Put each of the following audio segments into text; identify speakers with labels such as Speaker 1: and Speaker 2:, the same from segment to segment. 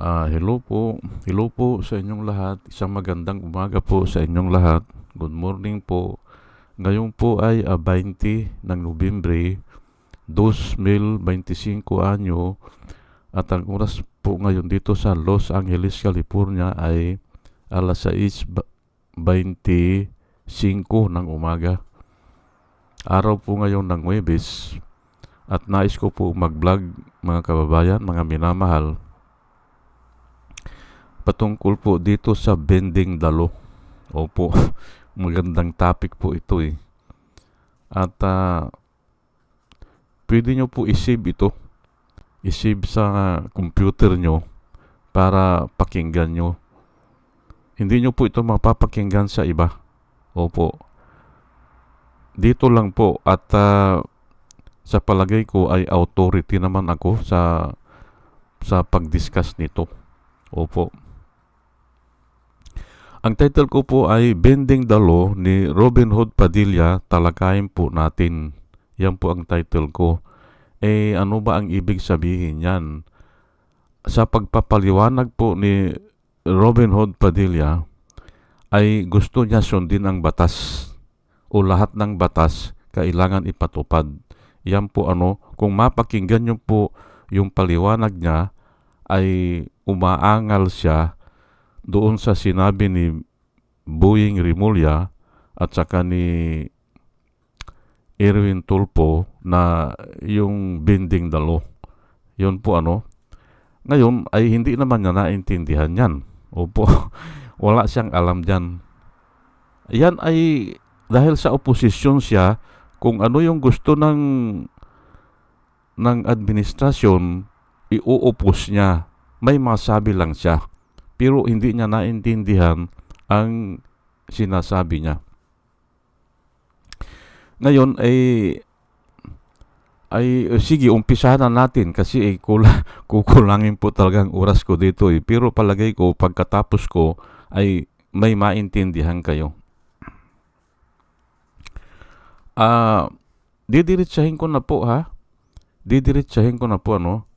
Speaker 1: Ah, hello po. Hello po sa inyong lahat. Isang magandang umaga po sa inyong lahat. Good morning po. Ngayon po ay ah, 20 ng Nobyembre 2025 anyo at ang oras po ngayon dito sa Los Angeles, California ay alas 6.25 ng umaga. Araw po ngayon ng Webes at nais ko po mag-vlog mga kababayan, mga minamahal patungkol po dito sa bending dalo. Opo, magandang topic po ito eh. At ah, pwede nyo po isave ito. Isave sa computer nyo para pakinggan nyo. Hindi nyo po ito mapapakinggan sa iba. Opo. Dito lang po at ah, sa palagay ko ay authority naman ako sa sa pag-discuss nito. Opo. Ang title ko po ay Bending the Law ni Robin Hood Padilla. Talakayin po natin. Yan po ang title ko. Eh, ano ba ang ibig sabihin yan? Sa pagpapaliwanag po ni Robin Hood Padilla, ay gusto niya sundin ang batas o lahat ng batas kailangan ipatupad. Yan po ano, kung mapakinggan niyo po yung paliwanag niya, ay umaangal siya doon sa sinabi ni Boying Rimulya at saka ni Erwin Tulpo na yung bending the law. Yun po ano. Ngayon ay hindi naman niya naintindihan yan. Opo, wala siyang alam dyan. Yan ay dahil sa oposisyon siya kung ano yung gusto ng ng administrasyon iuupos niya. May masabi lang siya pero hindi niya naintindihan ang sinasabi niya. Ngayon ay ay sige, umpisahan na natin kasi eh, kula, kukulangin po talagang oras ko dito eh. Pero palagay ko pagkatapos ko ay may maintindihan kayo. Ah, didiretsahin ko na po ha. Didiretsahin ko na po ano.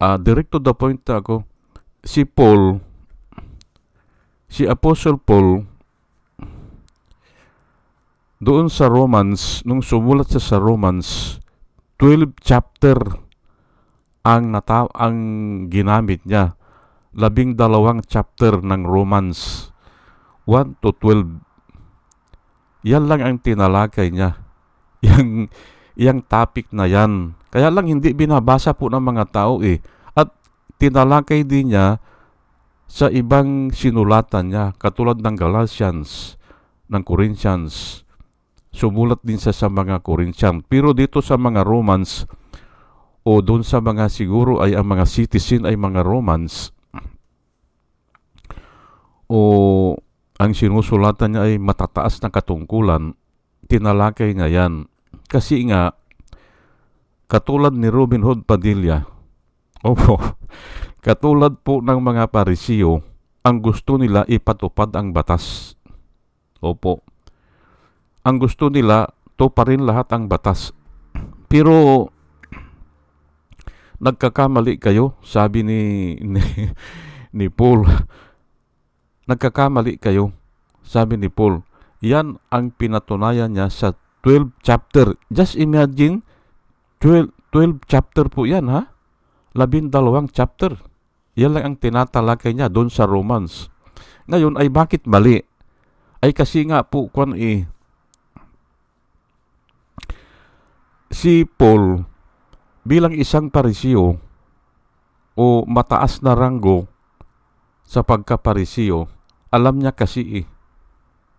Speaker 1: Ah, direct to the point ako si Paul, si Apostle Paul, doon sa Romans, nung sumulat siya sa Romans, 12 chapter ang nata ang ginamit niya. Labing dalawang chapter ng Romans, 1 to 12. Yan lang ang tinalakay niya. Yang, yang topic na yan. Kaya lang hindi binabasa po ng mga tao eh tinalakay din niya sa ibang sinulatan niya, katulad ng Galatians, ng Corinthians. Sumulat din siya sa mga Corinthians. Pero dito sa mga Romans, o doon sa mga siguro ay ang mga citizen ay mga Romans, o ang sinusulatan niya ay matataas na katungkulan, tinalakay niya yan. Kasi nga, katulad ni Robin Hood Padilla, Opo. Katulad po ng mga parisiyo, ang gusto nila ipatupad ang batas. Opo. Ang gusto nila, to pa rin lahat ang batas. Pero, nagkakamali kayo, sabi ni, ni, ni Paul. Nagkakamali kayo, sabi ni Paul. Yan ang pinatunayan niya sa 12 chapter. Just imagine, 12, 12 chapter po yan, ha? Labindalawang chapter. Yan lang ang tinatalakay niya doon sa Romans. Ngayon ay bakit mali? Ay kasi nga po kwan eh, si Paul bilang isang parisiyo o mataas na ranggo sa pagkaparisiyo, alam niya kasi eh,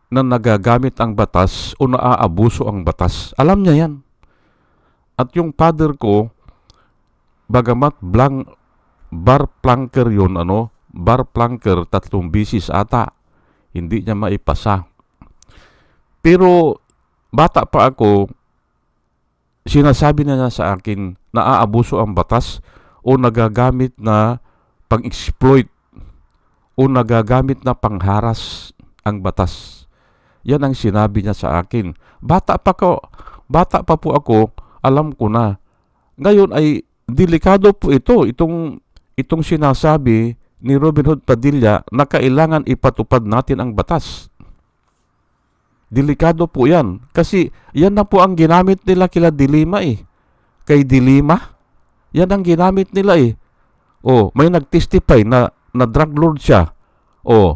Speaker 1: na nagagamit ang batas o naaabuso ang batas. Alam niya yan. At yung father ko, bagamat blank bar planker yon ano, bar planker tatlong bisis ata, hindi niya maipasa. Pero bata pa ako, sinasabi na niya sa akin na aabuso ang batas o nagagamit na pang-exploit o nagagamit na pangharas ang batas. Yan ang sinabi niya sa akin. Bata pa ko, bata pa po ako, alam ko na. Ngayon ay delikado po ito, itong itong sinasabi ni Robin Hood Padilla na kailangan ipatupad natin ang batas. Delikado po yan. Kasi yan na po ang ginamit nila kila Dilima eh. Kay Dilima, yan ang ginamit nila eh. Oh, may nagtestify na, na drug lord siya. Oh,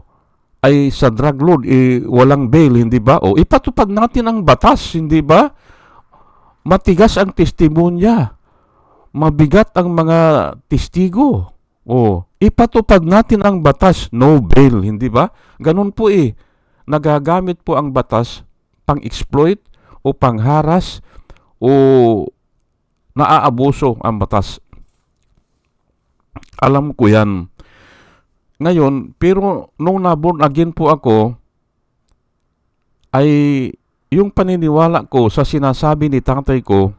Speaker 1: ay sa drug lord, eh, walang bail, hindi ba? O, ipatupad natin ang batas, hindi ba? Matigas ang testimonya. Mabigat ang mga testigo. O, ipatupad natin ang batas, no bail, hindi ba? Ganun po eh. Nagagamit po ang batas pang-exploit o pangharas o naaabuso ang batas. Alam ko yan. Ngayon, pero nung naborn again po ako, ay yung paniniwala ko sa sinasabi ni tatay ko,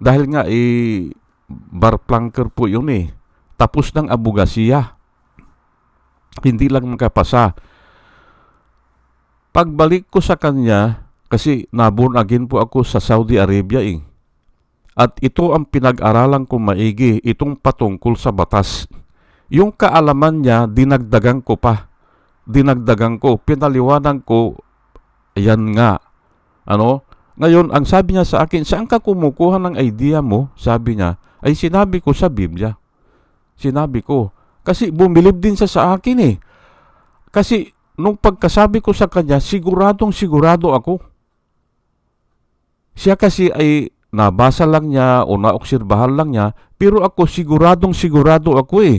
Speaker 1: dahil nga eh, bar planker po yun eh. Tapos ng abogasiya. Hindi lang makapasa. Pagbalik ko sa kanya, kasi naborn again po ako sa Saudi Arabia eh. At ito ang pinag-aralan ko maigi, itong patungkol sa batas. Yung kaalaman niya, dinagdagan ko pa. Dinagdagan ko, pinaliwanan ko, ayan nga. Ano? Ngayon, ang sabi niya sa akin, saan ka kumukuha ng idea mo? Sabi niya, ay sinabi ko sa Biblia. Sinabi ko. Kasi bumilib din siya sa akin eh. Kasi nung pagkasabi ko sa kanya, siguradong sigurado ako. Siya kasi ay nabasa lang niya o naobserbahan lang niya, pero ako siguradong sigurado ako eh.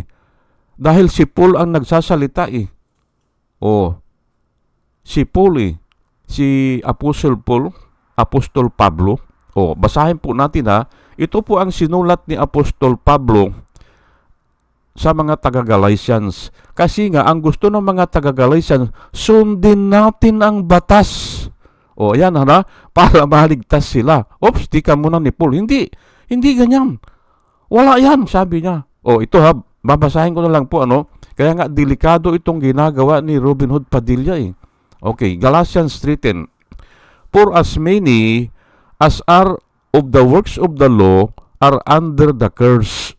Speaker 1: Dahil si Paul ang nagsasalita eh. O, si Paul eh. Si Apostle Paul, Apostol Pablo. O, basahin po natin ha. Ito po ang sinulat ni Apostol Pablo sa mga taga-Galatians. Kasi nga, ang gusto ng mga taga-Galatians, sundin natin ang batas. O, ayan ha, para maligtas sila. Oops, di ka muna ni Paul. Hindi, hindi ganyan. Wala yan, sabi niya. O, ito ha, babasahin ko na lang po, ano. Kaya nga, delikado itong ginagawa ni Robin Hood Padilla eh. Okay, Galatians 3.10 For as many as are of the works of the law are under the curse.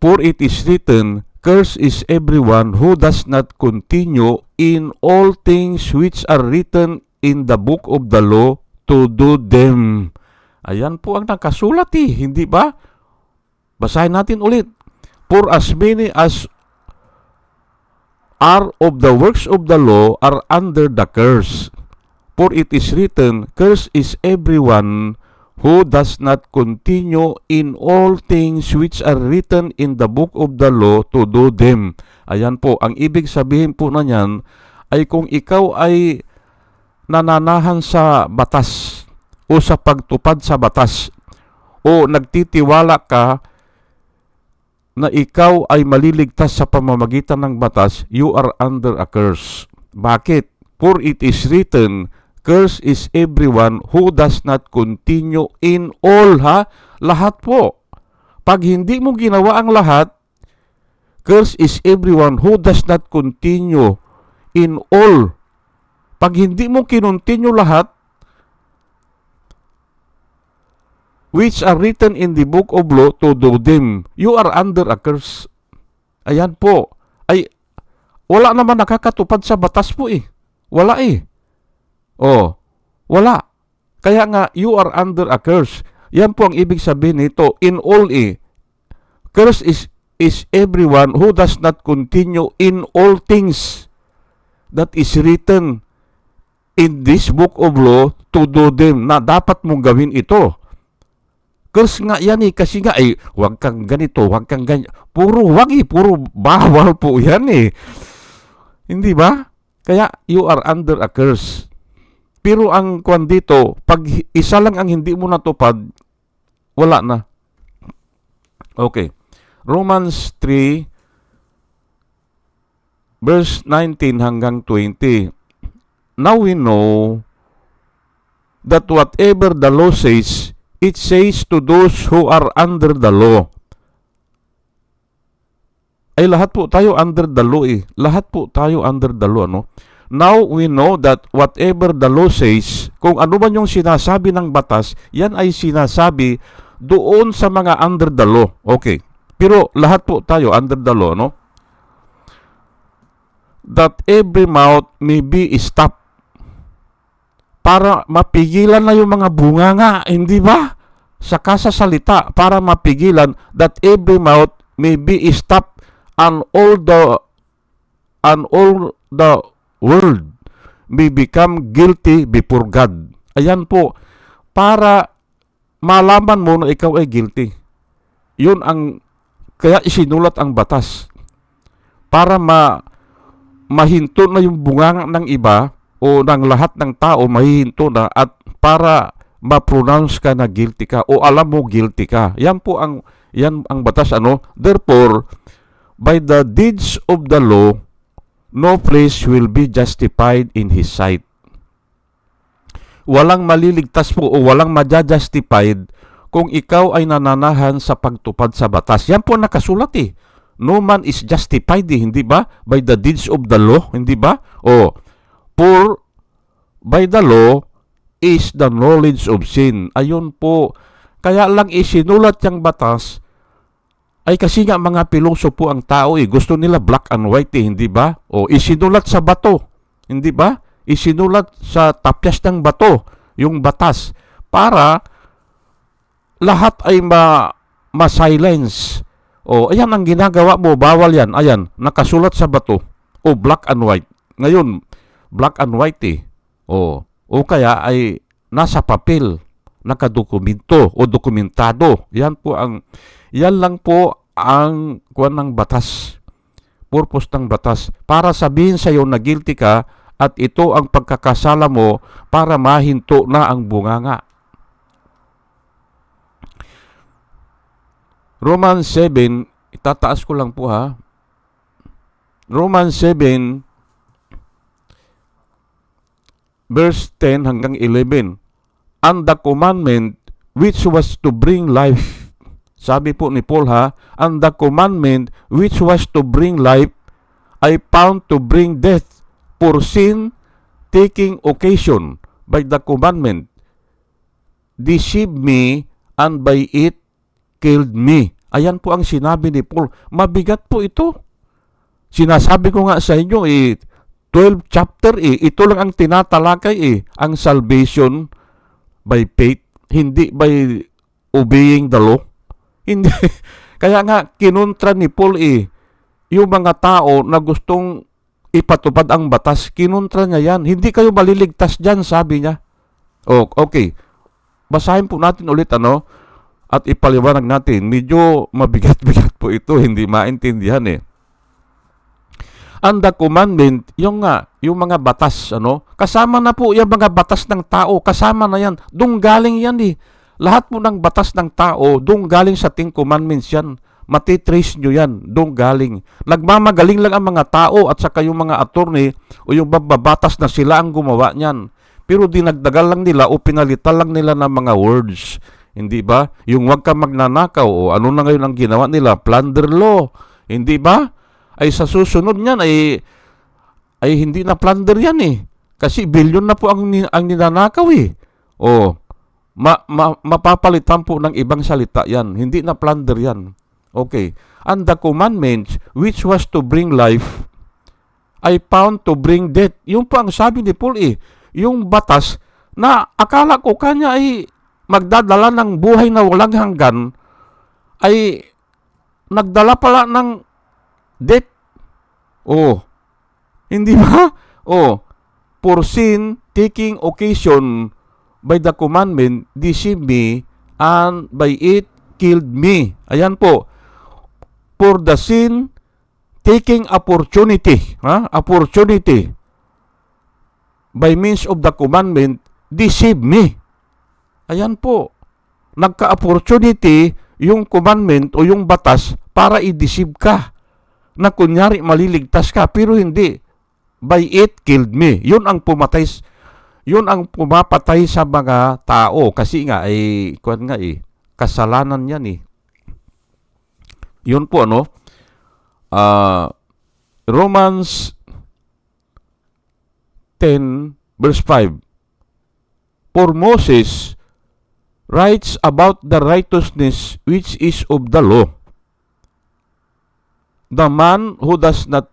Speaker 1: For it is written, Curse is everyone who does not continue in all things which are written in the book of the law to do them. Ayan po ang nakasulat eh, hindi ba? Basahin natin ulit. For as many as are of the works of the law are under the curse. For it is written, Curse is everyone who does not continue in all things which are written in the book of the law to do them. Ayan po, ang ibig sabihin po na yan ay kung ikaw ay nananahan sa batas o sa pagtupad sa batas o nagtitiwala ka na ikaw ay maliligtas sa pamamagitan ng batas, you are under a curse. Bakit? For it is written, Curse is everyone who does not continue in all, ha? Lahat po. Pag hindi mo ginawa ang lahat, curse is everyone who does not continue in all. Pag hindi mo kinontinue lahat, which are written in the book of law to do them, you are under a curse. Ayan po. Ay, wala naman nakakatupad sa batas po eh. Wala eh. Oh, wala. Kaya nga, you are under a curse. Yan po ang ibig sabihin nito. In all eh. Curse is, is everyone who does not continue in all things that is written in this book of law to do them na dapat mong gawin ito. Curse nga yan eh, kasi nga ay huwag kang ganito, huwag kang ganyan. Puro huwag eh, puro bawal po yan eh. Hindi ba? Kaya you are under a curse. Pero ang kwan dito, pag isa lang ang hindi mo natupad, wala na. Okay. Romans 3 verse 19 hanggang 20. Now we know that whatever the law says, it says to those who are under the law. Ay lahat po tayo under the law eh. Lahat po tayo under the law, no? Now we know that whatever the law says, kung ano man yung sinasabi ng batas, yan ay sinasabi doon sa mga under the law. Okay. Pero lahat po tayo under the law, no? That every mouth may be stopped para mapigilan na yung mga bunganga, hindi ba? Sa kasasalita, para mapigilan that every mouth may be stopped and all the and all the world may become guilty before God. Ayan po, para malaman mo na ikaw ay guilty. Yun ang, kaya isinulat ang batas. Para ma, mahinto na yung bunganga ng iba o ng lahat ng tao mahihinto na at para ma-pronounce ka na guilty ka o alam mo guilty ka. Yan po ang yan ang batas ano. Therefore, by the deeds of the law, no place will be justified in his sight. Walang maliligtas po o walang maja-justified kung ikaw ay nananahan sa pagtupad sa batas. Yan po nakasulat eh. No man is justified eh, hindi ba? By the deeds of the law, hindi ba? O, for by the law is the knowledge of sin. Ayun po. Kaya lang isinulat yung batas ay kasi nga mga pilosopo ang tao eh. Gusto nila black and white eh, hindi ba? O isinulat sa bato, hindi ba? Isinulat sa tapyas ng bato, yung batas, para lahat ay ma ma-silence. O, ayan ang ginagawa mo, bawal yan. Ayan, nakasulat sa bato. O, black and white. Ngayon, black and white eh. O, o kaya ay nasa papel, nakadokumento o dokumentado. Yan po ang yan lang po ang kuwan ng batas. Purpose ng batas para sabihin sa iyo na guilty ka at ito ang pagkakasala mo para mahinto na ang bunganga. Romans 7, itataas ko lang po ha. Romans 7 verse 10 hanggang 11. And the commandment which was to bring life. Sabi po ni Paul ha, and the commandment which was to bring life I found to bring death for sin taking occasion by the commandment deceived me and by it killed me. Ayan po ang sinabi ni Paul. Mabigat po ito. Sinasabi ko nga sa inyo, eh, 12 chapter eh, ito lang ang tinatalakay eh, ang salvation by faith, hindi by obeying the law. Hindi. Kaya nga, kinontra ni Paul eh, yung mga tao na gustong ipatupad ang batas, kinontra niya yan. Hindi kayo maliligtas dyan, sabi niya. Oh, okay. Basahin po natin ulit ano, at ipaliwanag natin. Medyo mabigat-bigat po ito, hindi maintindihan eh. And the commandment, yung nga, yung mga batas, ano, kasama na po yung mga batas ng tao, kasama na yan. Doon galing yan eh. Lahat po ng batas ng tao, doon galing sa Ten Commandments yan. Matitrace nyo yan, doon galing. Nagmamagaling lang ang mga tao at saka yung mga attorney o yung babatas na sila ang gumawa niyan. Pero dinagdagal lang nila o pinalitan lang nila ng mga words. Hindi ba? Yung wag ka magnanakaw o ano na ngayon ang ginawa nila, plunder law. Hindi ba? Ay sa susunod niyan ay ay hindi na plunder yan eh. Kasi billion na po ang, ang ninanakaw eh. O, ma, ma, mapapalitan po ng ibang salita yan. Hindi na plunder yan. Okay. And the commandments which was to bring life I found to bring death. Yung po ang sabi ni Paul eh. Yung batas na akala ko kanya ay magdadala ng buhay na walang hanggan ay nagdala pala ng death. Oh. Hindi ba? Oh. For sin, taking occasion by the commandment, deceive me, and by it killed me. Ayan po. For the sin, taking opportunity, ha? opportunity, by means of the commandment, deceive me. Ayan po. Nagka-opportunity yung commandment o yung batas para i-deceive ka. Na kunyari maliligtas ka, pero hindi. By it killed me. Yun ang pumatay, yun ang pumapatay sa mga tao. Kasi nga, ay, kuwan nga eh, kasalanan yan eh. Yun po ano, ah, Romans 10 verse 5. For Moses writes about the righteousness which is of the law. The man who does not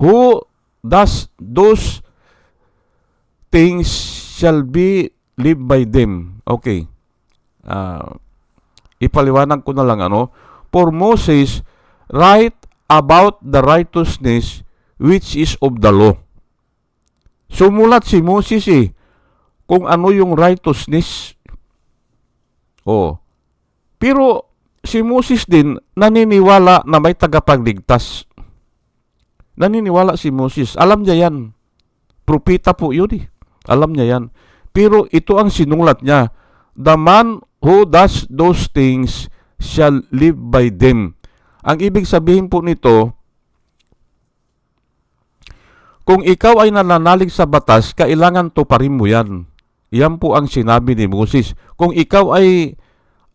Speaker 1: who does those things shall be live by them. Okay. Ah, ipaliwanag ko na lang ano. For Moses write about the righteousness which is of the law. Sumulat si Moses eh kung ano yung righteousness. Oh. Pero si Moses din naniniwala na may tagapagligtas. Naniniwala si Moses. Alam niya yan. Propita po yun eh. Alam niya yan. Pero ito ang sinulat niya. The man who does those things shall live by them. Ang ibig sabihin po nito, kung ikaw ay nananalig sa batas, kailangan tuparin mo yan. Yan po ang sinabi ni Moses. Kung ikaw ay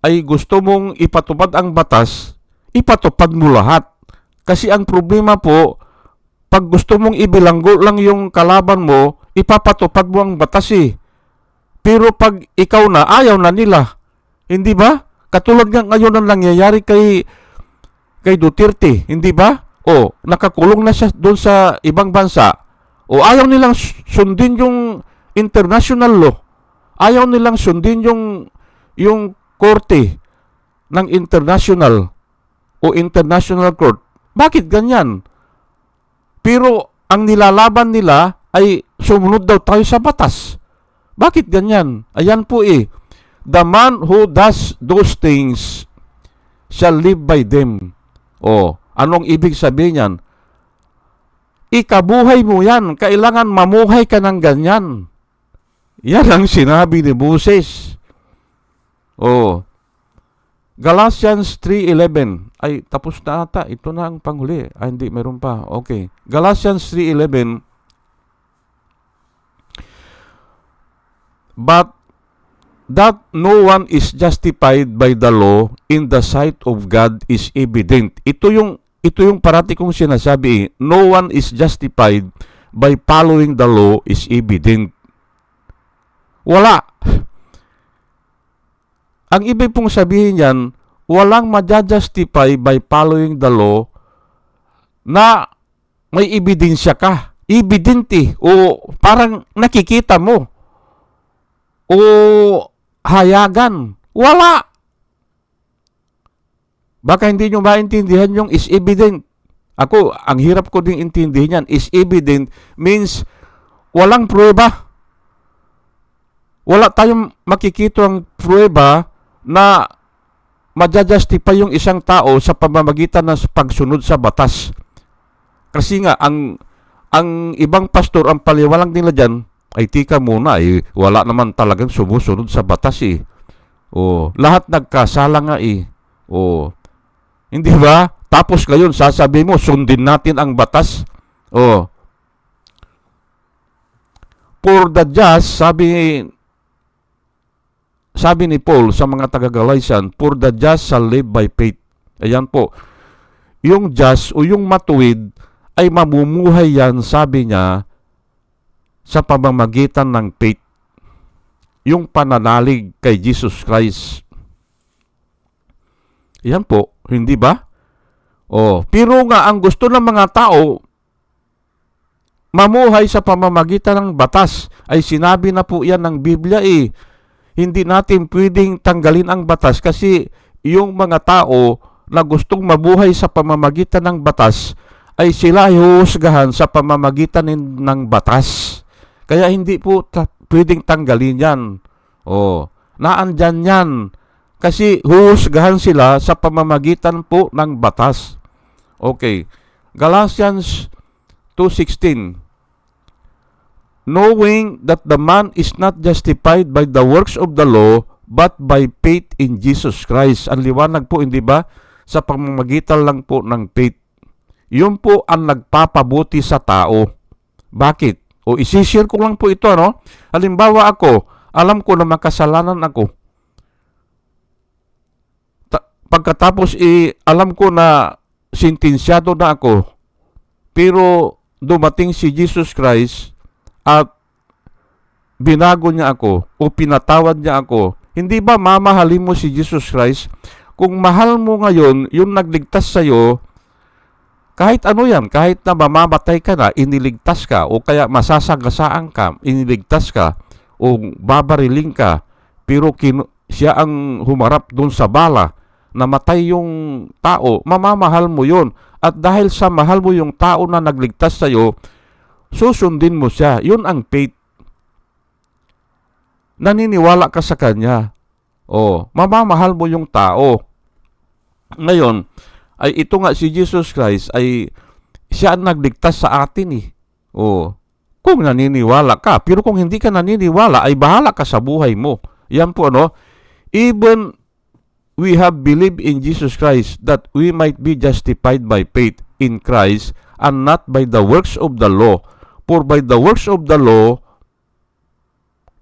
Speaker 1: ay gusto mong ipatupad ang batas, ipatupad mo lahat. Kasi ang problema po, pag gusto mong ibilanggo lang yung kalaban mo, ipapatupad mo ang batas eh. Pero pag ikaw na, ayaw na nila. Hindi ba? Katulad nga ngayon ang nangyayari kay kay Duterte, hindi ba? O, nakakulong na siya doon sa ibang bansa. O, ayaw nilang sundin yung international law. Ayaw nilang sundin yung yung korte ng international o international court. Bakit ganyan? Pero ang nilalaban nila ay sumunod daw tayo sa batas. Bakit ganyan? Ayan po eh. The man who does those things shall live by them. O, anong ibig sabihin yan? Ikabuhay mo yan. Kailangan mamuhay ka ng ganyan. Yan ang sinabi ni Moses. O, Galatians 3.11. Ay, tapos na ata. Ito na ang panghuli. Ay, hindi, meron pa. Okay. Galatians 3.11. But that no one is justified by the law in the sight of God is evident. Ito yung ito yung parati kong sinasabi, eh. no one is justified by following the law is evident. Wala. Ang ibig pong sabihin yan, walang maja-justify by following the law na may ebidensya ka. Evident eh. O parang nakikita mo. O hayagan. Wala. Baka hindi nyo maintindihan yung is evident. Ako, ang hirap ko ding intindihin yan. Is evident means walang prueba. Wala tayong makikita ang prueba na maja-justify yung isang tao sa pamamagitan ng pagsunod sa batas. Kasi nga, ang ang ibang pastor, ang paliwalang nila dyan, ay tika muna, eh, wala naman talagang sumusunod sa batas eh. O, lahat nagkasala nga eh. O, hindi ba? Tapos ngayon, sasabi mo, sundin natin ang batas. O, for the just, sabi sabi ni Paul sa mga taga-Galatian, for the just shall live by faith. Ayan po. Yung just o yung matuwid ay mamumuhay yan, sabi niya, sa pamamagitan ng faith. Yung pananalig kay Jesus Christ. Yan po, hindi ba? Oh, pero nga ang gusto ng mga tao mamuhay sa pamamagitan ng batas ay sinabi na po yan ng Biblia eh. Hindi natin pwedeng tanggalin ang batas kasi yung mga tao na gustong mabuhay sa pamamagitan ng batas ay sila ay huhusgahan sa pamamagitan ng batas. Kaya hindi po ta- pwedeng tanggalin yan. Oh, naandyan yan. Kasi huhusgahan sila sa pamamagitan po ng batas. Okay. Galatians 2.16 Knowing that the man is not justified by the works of the law, but by faith in Jesus Christ. Ang liwanag po, hindi ba? Sa pamamagitan lang po ng faith. Yun po ang nagpapabuti sa tao. Bakit? O isishare ko lang po ito, ano? Halimbawa ako, alam ko na makasalanan ako. Ta- pagkatapos, eh, alam ko na sintensyado na ako. Pero dumating si Jesus Christ at binago niya ako o pinatawad niya ako, hindi ba mamahalin mo si Jesus Christ? Kung mahal mo ngayon, yung nagligtas sa'yo, kahit ano yan, kahit na mamamatay ka na, iniligtas ka, o kaya masasagasaan ka, iniligtas ka, o babariling ka, pero kinu- siya ang humarap doon sa bala, namatay yung tao, mamamahal mo yon At dahil sa mahal mo yung tao na nagligtas sa'yo, susundin mo siya. Yun ang faith. Naniniwala ka sa kanya. O, mamamahal mo yung tao. Ngayon, ay ito nga si Jesus Christ ay siya ang nagligtas sa atin eh. O, kung naniniwala ka. Pero kung hindi ka naniniwala, ay bahala ka sa buhay mo. Yan po ano, even we have believed in Jesus Christ that we might be justified by faith in Christ and not by the works of the law. For by the works of the law,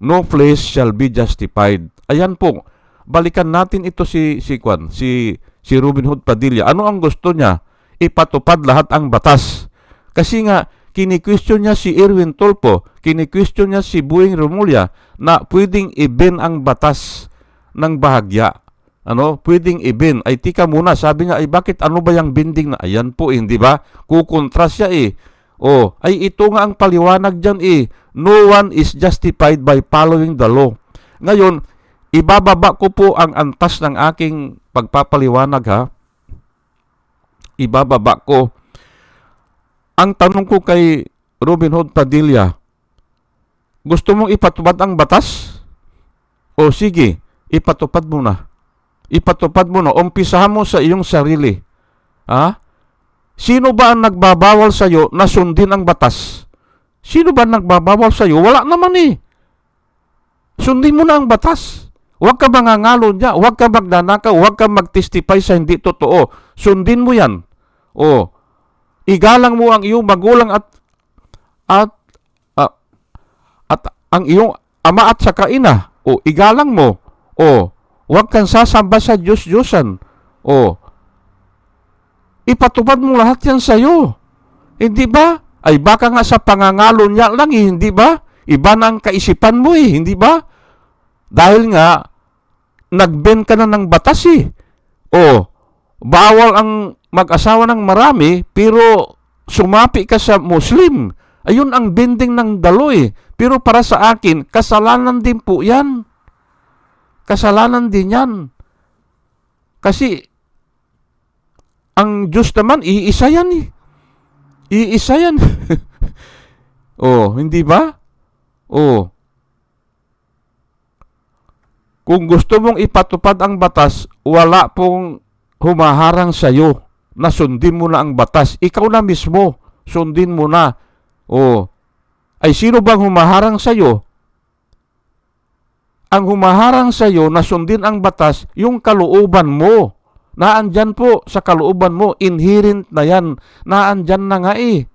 Speaker 1: no flesh shall be justified. Ayan po, balikan natin ito si si Kwan, si si Robin Hood Padilla. Ano ang gusto niya? Ipatupad lahat ang batas. Kasi nga kini-question niya si Erwin Tolpo, kini-question niya si Buing Romulia na pwedeng i-ban ang batas ng bahagya. Ano, pwedeng i-ban. Ay tika muna, sabi nga, ay bakit ano ba yung binding na? Ayan po, hindi ba? Kukontra siya eh. Oh, ay ito nga ang paliwanag dyan eh. No one is justified by following the law. Ngayon, ibababa ko po ang antas ng aking pagpapaliwanag ha. Ibababa ko. Ang tanong ko kay Robin Hood Padilla, gusto mong ipatupad ang batas? O sige, ipatupad mo na. Ipatupad mo na. Umpisahan mo sa iyong sarili. Ha? Sino ba ang nagbabawal sa iyo na sundin ang batas? Sino ba ang nagbabawal sa iyo? Wala naman eh. Sundin mo na ang batas. Huwag ka mangangalo niya. Huwag ka magnanakaw. Huwag ka magtestify sa hindi totoo. Sundin mo yan. O, igalang mo ang iyong magulang at at ah, at ang iyong ama at saka ina. O, igalang mo. O, huwag kang sasamba sa Diyos-Diyosan. O, ipatupad mo lahat yan sa'yo. Hindi ba? Ay baka nga sa pangangalo niya lang eh, hindi ba? Iba na ang kaisipan mo eh, hindi ba? Dahil nga, nagben ka na ng batas eh. O, bawal ang mag-asawa ng marami, pero sumapi ka sa Muslim. Ayun ang bending ng dalo eh. Pero para sa akin, kasalanan din po yan. Kasalanan din yan. Kasi, ang Diyos naman, iisa yan eh. Iisa yan. oh, hindi ba? Oh. Kung gusto mong ipatupad ang batas, wala pong humaharang sa iyo na sundin mo na ang batas. Ikaw na mismo, sundin mo na. Oh. Ay sino bang humaharang sa iyo? Ang humaharang sa iyo na sundin ang batas, yung kalooban mo. Naandyan po sa kalooban mo, inherent na yan. Naandyan na nga eh.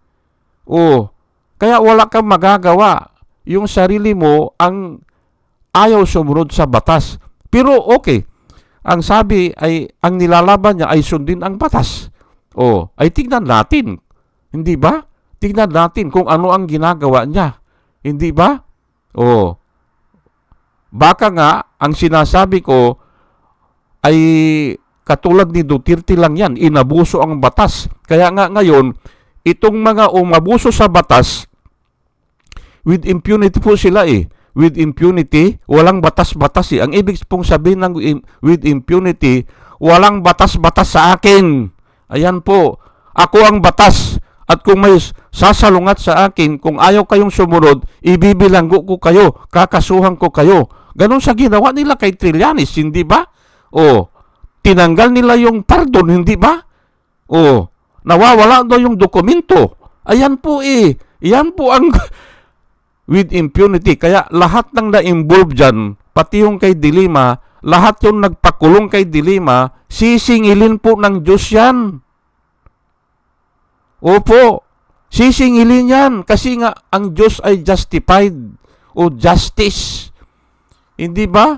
Speaker 1: Oh. Kaya wala kang magagawa. Yung sarili mo ang ayaw sumunod sa batas. Pero okay, ang sabi ay, ang nilalaban niya ay sundin ang batas. O, ay tignan natin. Hindi ba? Tignan natin kung ano ang ginagawa niya. Hindi ba? O, baka nga, ang sinasabi ko ay katulad ni Duterte lang yan, inabuso ang batas. Kaya nga ngayon, itong mga umabuso sa batas, with impunity po sila eh. With impunity, walang batas-batas eh. Ang ibig pong sabihin ng with impunity, walang batas-batas sa akin. Ayan po. Ako ang batas. At kung may sasalungat sa akin, kung ayaw kayong sumunod, ibibilanggo ko kayo, kakasuhan ko kayo. Ganon sa ginawa nila kay Trillanes, hindi ba? O, tinanggal nila yung pardon, hindi ba? O, nawawala daw yung dokumento. Ayan po eh. Yan po ang with impunity. Kaya lahat ng na-involve dyan, pati yung kay Dilima, lahat yung nagpakulong kay Dilima, sisingilin po ng Diyos yan. Opo, sisingilin yan kasi nga ang Diyos ay justified o justice. Hindi ba?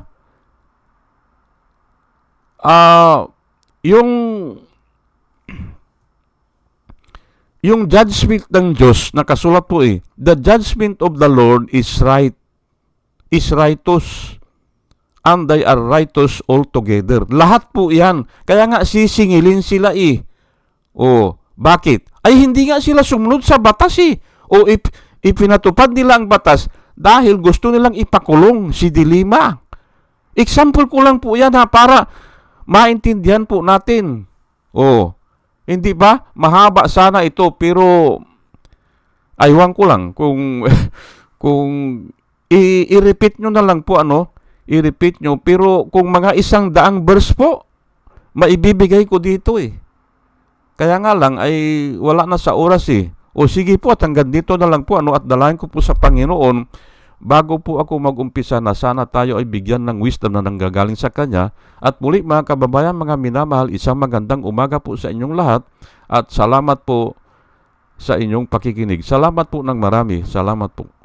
Speaker 1: Ah, yung yung judgment ng Diyos, nakasulat po eh, the judgment of the Lord is right. is righteous and they are righteous altogether. Lahat po yan. Kaya nga sisingilin sila eh. O, bakit? Ay hindi nga sila sumunod sa batas eh. O ip, ipinatupad nila ang batas dahil gusto nilang ipakulong si Dilima. Example ko lang po yan ha para maintindihan po natin. O, hindi ba? Mahaba sana ito pero aywan ko lang kung kung i-repeat nyo na lang po ano, i-repeat nyo pero kung mga isang daang verse po maibibigay ko dito eh. Kaya nga lang ay wala na sa oras eh. O sige po at hanggang dito na lang po ano at dalayan ko po sa Panginoon bago po ako mag-umpisa na sana tayo ay bigyan ng wisdom na nanggagaling sa Kanya. At muli mga kababayan, mga minamahal, isang magandang umaga po sa inyong lahat at salamat po sa inyong pakikinig. Salamat po ng marami. Salamat po.